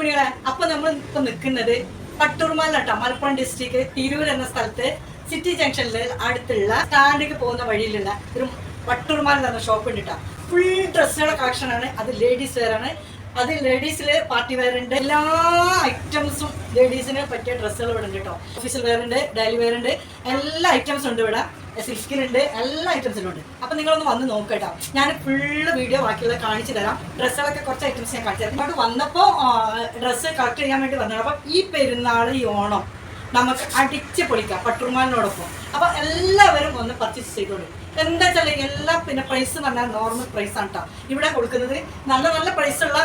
രുക്മിണികളെ അപ്പൊ നമ്മൾ ഇപ്പൊ നിൽക്കുന്നത് പട്ടൂർമാലാട്ടോ മലപ്പുറം ഡിസ്ട്രിക്ട് തിരൂർ എന്ന സ്ഥലത്ത് സിറ്റി ജംഗ്ഷനിൽ അടുത്തുള്ള സ്റ്റാൻഡിലേക്ക് പോകുന്ന വഴിയിലുള്ള ഒരു പട്ടൂർമാൽ എന്ന ഷോപ്പ് ഉണ്ട് കേട്ടോ ഫുൾ ഡ്രസ്സുകളുടെ കളക്ഷൻ ആണ്. അത് ലേഡീസ് വെയറാണ് അത് ലേഡീസിൽ പാർട്ടി വെയർ ഉണ്ട്. എല്ലാ ഐറ്റംസും ലേഡീസിന് പറ്റിയ ഡ്രസ്സുകൾ ഇവിടെ ഉണ്ട് കേട്ടോ. ഓഫീസിൽ വെയർ ഉണ്ട് ഡെയിലി വെയർ ഉണ്ട്. എല്ലാ ഐറ്റംസും ഉണ്ട് ഇവിടെ. സിൽക്കിനുണ്ട് എല്ലാ ഐറ്റംസിലും ഉണ്ട് അപ്പൊ നിങ്ങളൊന്ന് വന്ന് നോക്കട്ടോ. ഞാൻ ഫുള്ള് വീഡിയോ ബാക്കിയുള്ള കാണിച്ചു തരാം. ഡ്രസ്സുകളൊക്കെ കുറച്ച് ഐറ്റംസ് ഞാൻ കാണിച്ചു തരാം. വന്നപ്പോൾ ഡ്രസ്സ് കളക്ട് ചെയ്യാൻ വേണ്ടി വന്നത് അപ്പൊ ഈ പെരുന്നാൾ ഈ ഓണം നമുക്ക് അടിച്ച് പൊളിക്കാം പട്ടുറുമാലിനോടൊപ്പം അപ്പൊ എല്ലാവരും ഒന്ന് പർച്ചേസ് ചെയ്തോളൂ. എന്താ വെച്ചാൽ എല്ലാ പിന്നെ പ്രൈസ് എന്ന് പറഞ്ഞാൽ നോർമൽ പ്രൈസ് ആണ് കേട്ടോ ഇവിടെ കൊടുക്കുന്നത് നല്ല നല്ല പ്രൈസ് ഉള്ള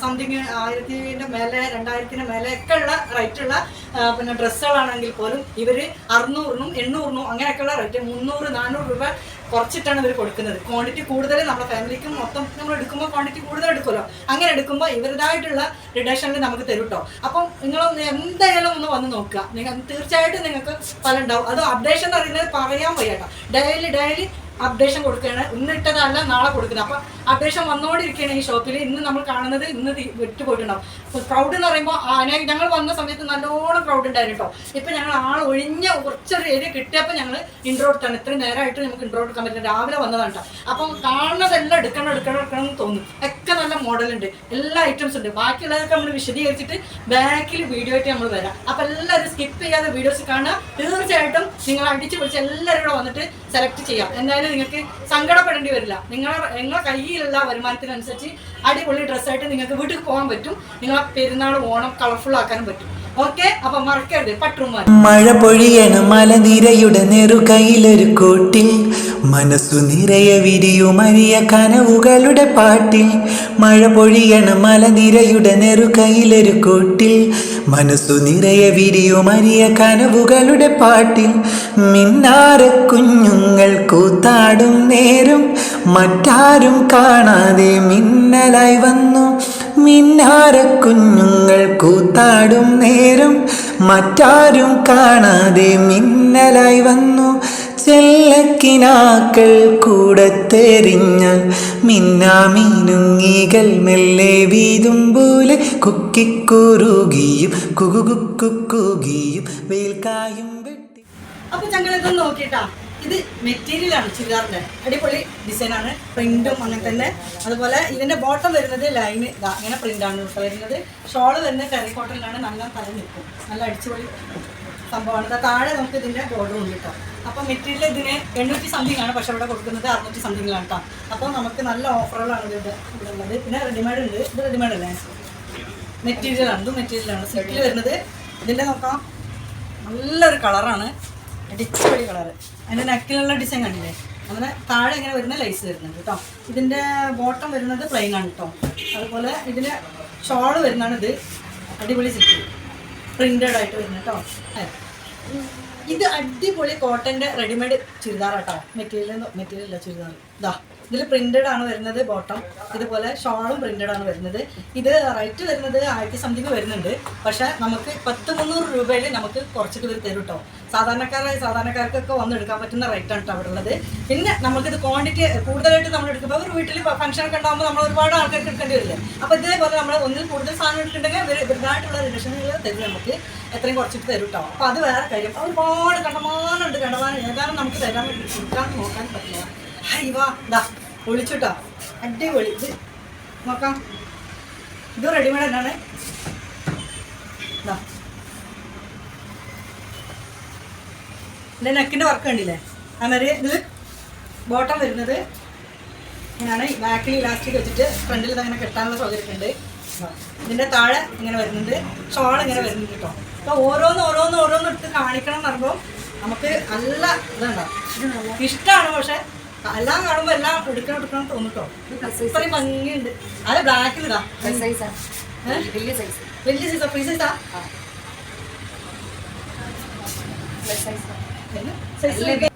സംതിങ് ആയിരത്തിന്റെ മേലെ രണ്ടായിരത്തിന്റെ മേലെ ഒക്കെ ഉള്ള റേറ്റ് ഉള്ള പിന്നെ ഡ്രസ്സുകളാണെങ്കിൽ പോലും ഇവർ അറുന്നൂറിനും എണ്ണൂറിനും അങ്ങനെയൊക്കെയുള്ള റേറ്റ് മുന്നൂറ് നാനൂറ് രൂപ കുറച്ചിട്ടാണ് ഇവർ കൊടുക്കുന്നത്. ക്വാണ്ടിറ്റി കൂടുതൽ നമ്മുടെ ഫാമിലിക്കും മൊത്തം നമ്മൾ എടുക്കുമ്പോൾ ക്വാണ്ടിറ്റി കൂടുതൽ എടുക്കുമല്ലോ. അങ്ങനെ എടുക്കുമ്പോൾ ഇവരുടേതായിട്ടുള്ള റിഡക്ഷനിൽ നമുക്ക് തരും കേട്ടോ അപ്പം നിങ്ങൾ എന്തായാലും ഒന്ന് വന്ന് നോക്കുക. നിങ്ങൾ തീർച്ചയായിട്ടും നിങ്ങൾക്ക് ഫലം ഉണ്ടാവും. അത് അപ്ഡേഷൻ എന്ന് പറയുന്നത് പറയാൻ വയ്യ കേട്ടോ ഡെയിലി ഡെയിലി അപ്ഡേഷൻ കൊടുക്കുകയാണ്. ഇന്നിട്ടതല്ല നാളെ കൊടുക്കുന്നത്. അപ്പം അപ്ഡേഷൻ വന്നുകൊണ്ടിരിക്കുകയാണ് ഈ ഷോപ്പിൽ ഇന്ന് നമ്മൾ കാണുന്നത് ഇന്ന് വിട്ടു പോയിട്ടുണ്ടാവും ക്രൗഡ് എന്ന് പറയുമ്പോൾ ആന ഞങ്ങൾ വന്ന സമയത്ത് നല്ലോണം ക്രൗഡ് ഉണ്ടായിരുന്നു കേട്ടോ ഇപ്പം ഞങ്ങൾ ആൾ ഒഴിഞ്ഞ കുറച്ചൊരു ഏരിയ കിട്ടിയപ്പോൾ ഞങ്ങൾ ഇൻട്രോ എടുത്താണ്. ഇത്രയും നേരമായിട്ട് നമുക്ക് ഇൻട്രോ എടുക്കാൻ പറ്റില്ല. രാവിലെ വന്നതാണ് കേട്ടോ അപ്പം കാണുന്നതെല്ലാം എടുക്കണം എടുക്കണം എടുക്കണം എന്ന് തോന്നും. ഒക്കെ നല്ല മോഡലുണ്ട് എല്ലാ ഐറ്റംസ് ഉണ്ട്. ബാക്കിയുള്ളതൊക്കെ നമ്മൾ വിശദീകരിച്ചിട്ട് ബാക്കിൽ വീഡിയോ ആയിട്ട് നമ്മൾ വരാം. അപ്പം എല്ലാവരും സ്കിപ്പ് ചെയ്യാതെ വീഡിയോസ് കാണുക. തീർച്ചയായിട്ടും നിങ്ങൾ അടിച്ചു പൊളിച്ച് എല്ലാവരും കൂടെ വന്നിട്ട് സെലക്ട് ചെയ്യാം. എന്തായാലും നിങ്ങൾക്ക് സങ്കടപ്പെടേണ്ടി വരില്ല. നിങ്ങളെ നിങ്ങളെ കയ്യിലുള്ള വരുമാനത്തിനനുസരിച്ച് അടിപൊളി ഡ്രസ്സായിട്ട് നിങ്ങൾക്ക് വീട്ടിൽ പോകാൻ പറ്റും. നിങ്ങളെ പെരുന്നാൾ ഓണം കളർഫുൾ ആക്കാനും പറ്റും. മഴ പൊഴിയണ മലനിരയുടെ നെറുകയിലൊരു കോട്ടിൽ. മനസ്സു നിറയെ വിരിയുമരിയ കനവുകളുടെ പാട്ടിൽ. മഴ പൊഴിയണ മലനിരയുടെ നെറുകയിലൊരു കൂട്ടിൽ. മനസ്സു നിറയെ വിരിയുമരിയ കനവുകളുടെ പാട്ടിൽ. മിന്നാര കുഞ്ഞുങ്ങൾ കൂത്താടും നേരും. മറ്റാരും കാണാതെ മിന്നലായി വന്നു. മിന്നാര കുഞ്ഞുങ്ങൾ കൂത്താടും നേരം മറ്റാരും കാണാതെ മിന്നലായി വന്നു. ചെല്ലക്കിനാക്കൾ കൂടെ കൂടത്തെറിഞ്ഞാൽ മിന്നാമീനുങ്ങികൾ മെല്ലെ വീതും പോലെ കുക്കിക്കുറുകിയും കുകുകുക്കുകിയും വേൽക്കായും വെട്ടി അപ്പൊ ഇത് നോക്കിട്ടാ ഇത് മെറ്റീരിയൽ ആണ് അടിപൊളി ഡിസൈൻ ആണ്. പ്രിന്റും അങ്ങനെ തന്നെ. അതുപോലെ ഇതിന്റെ ബോട്ടം വരുന്നത് ലൈൻ ഇതാ ഇങ്ങനെ പ്രിന്റ് കേട്ടോ വരുന്നത്. ഷോൾ വരുന്നത് ടെറിക്കോട്ടനിലാണ് നല്ല തല നിൽക്കും. നല്ല അടിച്ചുപൊളി സംഭവമാണ്. താഴെ നമുക്ക് ഇതിന്റെ ബോർഡർ ഉണ്ട് കേട്ടോ. അപ്പൊ മെറ്റീരിയൽ ഇതിന് എണ്ണൂറ്റി സംതിങ് ആണ് പക്ഷെ ഇവിടെ കൊടുക്കുന്നത് അറുന്നൂറ്റി സംതിങ്ങിലാണ് കേട്ടോ. അപ്പോൾ നമുക്ക് നല്ല ഓഫറുകളാണ് ഇത് ഇവിടെ ഉള്ളത്. പിന്നെ റെഡിമെയ്ഡ് ഉണ്ട്. ഇത് റെഡിമെയ്ഡ് അല്ലേ? മെറ്റീരിയൽ ആണ്. ഇത് മെറ്റീരിയലാണ് സെറ്റിൽ വരുന്നത്. ഇതിന്റെ നോക്കാം. നല്ലൊരു കളറാണ് അടിച്ചുപൊളി കളറ്. അതിന്റെ നെക്കിലുള്ള ഡിസൈൻ കണ്ടില്ലേ? അങ്ങനെ താഴെ ഇങ്ങനെ വരുന്ന ലൈസ് വരുന്നുണ്ട് കേട്ടോ ഇതിന്റെ ബോട്ടം വരുന്നത് പ്ലെയിൻ ആണ് കേട്ടോ അതുപോലെ ഇതിന് ഷോൾ വരുന്നതാണ് ഇത്. അടിപൊളി സിറ്റി പ്രിന്റഡ് ആയിട്ട് വരുന്നത് കേട്ടോ. ഇത് അടിപൊളി കോട്ടന്റെ റെഡിമെയ്ഡ് ചുരിദാർ കേട്ടോ മെറ്റീരിയൽ മെറ്റീരിയൽ അല്ല ചുരിദാർ. ഇതാ ഇതിൽ പ്രിന്റഡ് ആണ് വരുന്നത് ബോട്ടം ഇതുപോലെ ഷോളും പ്രിന്റഡ് ആണ് വരുന്നത്. ഇത് റേറ്റ് വരുന്നത് ആയിരത്തി സംതിങ് വരുന്നുണ്ട്. പക്ഷെ നമുക്ക് പത്ത് മുന്നൂറ് രൂപയിൽ നമുക്ക് കുറച്ചിട്ട് ഇവർ തരും കേട്ടോ സാധാരണക്കാരായ സാധാരണക്കാർക്കൊക്കെ വന്ന് എടുക്കാൻ പറ്റുന്ന റേറ്റ് ആണ് അവിടെ ഉള്ളത് പിന്നെ നമുക്കിത് ക്വാണ്ടിറ്റി കൂടുതലായിട്ട് നമ്മൾ എടുക്കുമ്പോൾ ഒരു വീട്ടിൽ ഫംഗ്ഷൻ ഒക്കെ ഉണ്ടാകുമ്പോൾ നമ്മൾ ഒരുപാട് ആൾക്കാർക്ക് എടുക്കേണ്ടി വരില്ലേ? അപ്പോൾ ഇതേപോലെ നമ്മൾ ഒന്നിൽ കൂടുതൽ സാധനം എടുക്കുന്നുണ്ടെങ്കിൽ അവർ ഇവരുടേതായിട്ടുള്ള റിലേഷനുകൾ തരും നമുക്ക്. എത്രയും കുറച്ചിട്ട് തരും കേട്ടോ അപ്പോൾ അത് വേറെ കാര്യം. ഒരുപാട് കണ്ടമാനുണ്ട് കണ്ടമാനം. ഏതാനും നമുക്ക് തരാൻ കൊടുക്കാൻ നോക്കാൻ പറ്റില്ല. വാ ഇതാ അടിപൊളി. ഇത് നോക്കാം. ഇത് റെഡിമെയ്ഡ് തന്നെയാണ്. എന്റെ നെക്കിന്റെ വർക്ക് കണ്ടില്ലേ? അന്നേരം ഇത് ബോട്ടം വരുന്നത്. ഇങ്ങനെയാണ്. ബാക്കിൽ ഇലാസ്റ്റിക് വെച്ചിട്ട് ഫ്രണ്ടിൽ ഇതങ്ങനെ കെട്ടാനുള്ള ഇതാ. ഇതിന്റെ താഴെ ഇങ്ങനെ വരുന്നുണ്ട്. ഷോൾ ഇങ്ങനെ വരുന്നുണ്ട് കേട്ടോ അപ്പോൾ ഓരോന്ന് ഓരോന്ന് ഓരോന്ന് ഇട്ട് കാണിക്കണം എന്ന് പറയുമ്പോൾ നമുക്ക് നല്ല ഇതുണ്ടാവും ഇഷ്ടമാണ് പക്ഷെ എല്ലാം കാണുമ്പോ എല്ലാം എടുക്കണം എടുക്കണം എന്ന് തോന്നും ഇത്രയും ഭംഗിയുണ്ട്. അത് ഏ? വലിയ സൈസ് വലിയ സൈസാ ഫ്രീ സൈസാ സൈസ്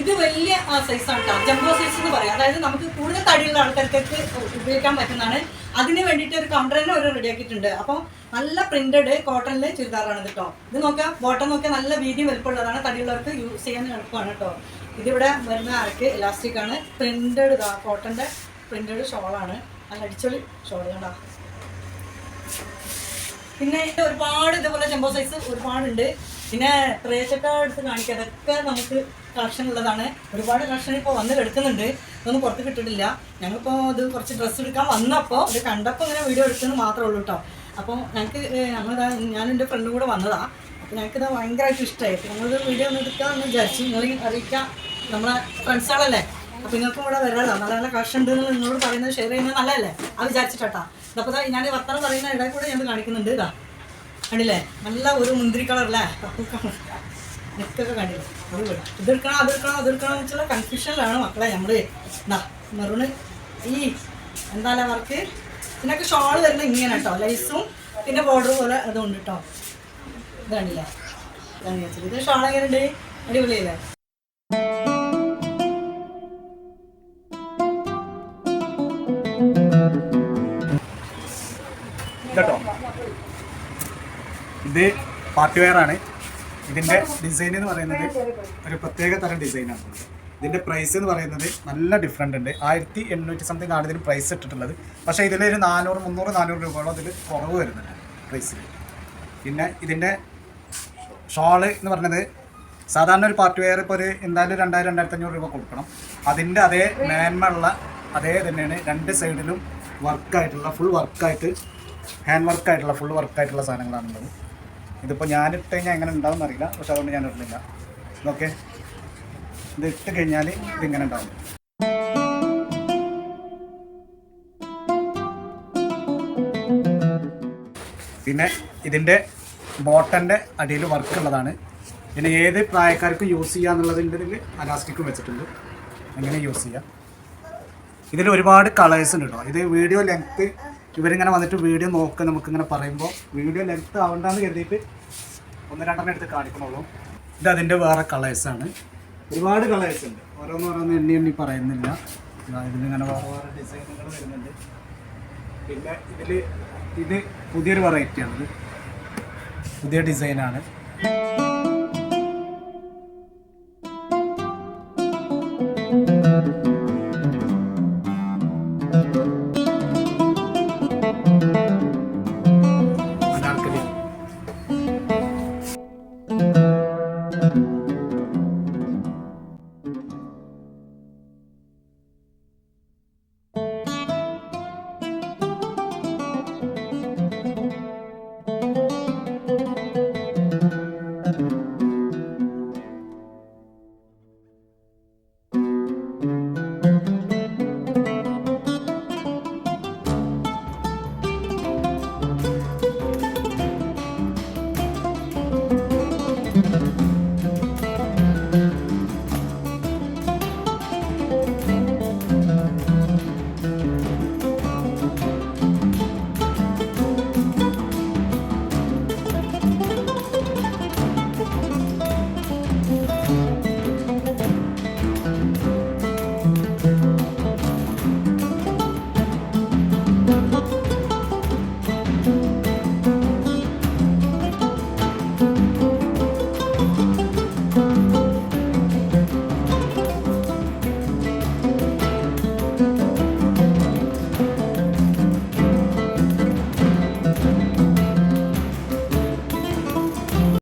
ഇത് വലിയ സൈസാണ് കേട്ടോ ജംബോ സൈസ് എന്ന് പറയാം. അതായത് നമുക്ക് കൂടുതൽ തടിയുള്ള ആൾക്കാർക്ക് ഉപയോഗിക്കാൻ പറ്റുന്നതാണ്. അതിന് വേണ്ടിയിട്ട് ഒരു കൗണ്ടർ തന്നെ ഒരു റെഡിയാക്കിയിട്ടുണ്ട് അപ്പോൾ നല്ല പ്രിന്റഡ് കോട്ടണിലെ ചുരിദാറാണ് കേട്ടോ ഇത് നോക്കാം. ബോട്ടം നോക്കിയാൽ നല്ല വീതി വലുപ്പമുള്ളതാണ്. തടിയുള്ളവർക്ക് യൂസ് ചെയ്യാൻ എളുപ്പമാണ് കേട്ടോ ഇതിവിടെ വരുന്ന അരക്ക് ഇലാസ്റ്റിക് ആണ്. പ്രിന്റഡ് ഇതാ കോട്ടന്റെ പ്രിന്റഡ് ഷോളാണ്. നല്ല അടിച്ചൊളി ഷോൾ കണ്ടാ. പിന്നെ ഒരുപാട് ഇതുപോലെ ചെമ്പോ സൈസ് ഒരുപാടുണ്ട്. പിന്നെ പ്രേച്ചക്ക എടുത്ത് കാണിക്കുക അതൊക്കെ നമുക്ക് കളക്ഷൻ ഉള്ളതാണ്. ഒരുപാട് കളക്ഷൻ ഇപ്പോൾ വന്ന് കിടക്കുന്നുണ്ട്. ഇതൊന്നും പുറത്ത് കിട്ടിയിട്ടില്ല. ഞങ്ങളിപ്പോൾ ഇത് കുറച്ച് ഡ്രസ്സ് എടുക്കാൻ വന്നപ്പോൾ ഇത് കണ്ടപ്പോൾ ഇങ്ങനെ വീഡിയോ എടുക്കുന്നത് മാത്രമേ ഉള്ളൂ കേട്ടോ അപ്പോൾ ഞങ്ങൾക്ക് ഞങ്ങളിതാ ഞാൻ എന്റെ ഫ്രണ്ടും കൂടെ വന്നതാ. അപ്പോൾ ഞങ്ങൾക്കിത് ഭയങ്കരമായിട്ട് ഇഷ്ടമായി അപ്പോൾ ഞങ്ങളിത് വീഡിയോ ഒന്ന് എടുക്കാമെന്ന് വിചാരിച്ചു നിങ്ങൾ അറിയിക്കാം. നമ്മളെ ഫ്രണ്ട്സുകളല്ലേ അപ്പോൾ നിങ്ങൾക്കും കൂടെ വരാമല്ലോ നല്ല നല്ല കളക്ഷൻ ഉണ്ട് എന്ന് നിങ്ങളോട് പറയുന്നത് ഷെയർ ചെയ്യുന്നത് നല്ലതല്ലേ? അത് വിചാരിച്ചിട്ടാ അപ്പോൾ ഞാൻ വർത്തമാനം പറയുന്ന ഇടയിൽ കൂടെ ഞാൻ കാണിക്കുന്നുണ്ട് ഇതാ. കണ്ടില്ലേ? നല്ല ഒരു മുന്തിരി കളർ നെക്കൊക്കെ കണ്ടില്ലേ? അടിപൊളി ഇതെടുക്കണം അതെടുക്കണം അതെടുക്കണം എന്ന് വെച്ചുള്ള കൺഫ്യൂഷനിലാണ് മക്കളെ നമ്മൾ എന്താ മെറൂണ്. ഈ എന്താ വർക്ക് ഇതിനൊക്കെ ഷോൾ വരുന്നത് ഇങ്ങനെ കേട്ടോ ലൈസും പിന്നെ ബോർഡർ പോലെ അതുകൊണ്ട് കേട്ടോ ഇത് കണ്ടില്ലേ ഇതാണ് വിചാരിച്ചത് ഇത് അടിപൊളിയല്ലേ? കേട്ടോ ഇത് പാർട്ടി വെയർ ആണ് ഇതിന്റെ ഡിസൈൻ എന്ന് പറയുന്നത് ഒരു പ്രത്യേക തരം ഡിസൈനാണ് ഇതിന്റെ പ്രൈസ് എന്ന് പറയുന്നത് നല്ല ഡിഫറെന്റ് ഉണ്ട്. ആയിരത്തി എണ്ണൂറ്റി സംതിങ് ആണ് ഇതിന് പ്രൈസ് ഇട്ടിട്ടുള്ളത്. പക്ഷേ ഇതിൽ ഒരു നാനൂറ് മുന്നൂറ് നാനൂറ് രൂപയോളം അതിൽ കുറവ് വരുന്നുണ്ട് പ്രൈസിൽ പിന്നെ ഇതിന്റെ ഷോൾ എന്ന് പറഞ്ഞത് സാധാരണ ഒരു പാർട്ടി വെയർ ഇപ്പോൾ ഒരു എന്തായാലും രണ്ടായിരം രണ്ടായിരത്തി അഞ്ഞൂറ് രൂപ കൊടുക്കണം. അതിന്റെ അതേ മേന്മയുള്ള അതേ തന്നെയാണ് രണ്ട് സൈഡിലും വർക്കായിട്ടുള്ള ഫുൾ വർക്കായിട്ട് ഹാൻഡ് വർക്കായിട്ടുള്ള ഫുൾ വർക്കായിട്ടുള്ള സാധനങ്ങളാണുള്ളത്. ഇതിപ്പോൾ ഞാനിട്ട് കഴിഞ്ഞാൽ എങ്ങനെ ഉണ്ടാവും അറിയില്ല പക്ഷെ അതുകൊണ്ട് ഞാൻ ഇടുന്നില്ല. ഓക്കെ ഇത് ഇട്ട് കഴിഞ്ഞാൽ ഇതിങ്ങനെ ഉണ്ടാവും. പിന്നെ ഇതിന്റെ ബോട്ടന്റെ അടിയിൽ വർക്ക് ഉള്ളതാണ്. പിന്നെ ഏത് പ്രായക്കാർക്കും യൂസ് ചെയ്യാന്നുള്ളതിന്റെ ഇതിൽ അലാസ്റ്റിക്കും വെച്ചിട്ടുണ്ട്. എങ്ങനെ യൂസ് ചെയ്യാം? ഇതിൽ ഒരുപാട് കളേഴ്സ് ഉണ്ട് കേട്ടോ ഇത് വീഡിയോ ലെങ്ത്ത് ഇവരിങ്ങനെ വന്നിട്ട് വീഡിയോ നോക്കുക നമുക്കിങ്ങനെ പറയുമ്പോൾ വീഡിയോ ലെങ്ത്ത് ആവണ്ടെന്ന് കരുതിയിട്ട് ഒന്ന് രണ്ടെണ്ണം എടുത്ത് കാണിക്കണുള്ളൂ. ഇത് അതിന്റെ വേറെ കളേഴ്സാണ് ഒരുപാട് കളേഴ്സ് ഉണ്ട്. ഓരോന്ന് ഓരോന്ന് എണ്ണി എണ്ണി പറയുന്നില്ല. ഇതാ ഇതിലിങ്ങനെ വേറെ വേറെ ഡിസൈനുകൾ വരുന്നുണ്ട്. പിന്നെ ഇതിൽ ഇത് പുതിയൊരു വെറൈറ്റിയാണിത് പുതിയ ഡിസൈനാണ്.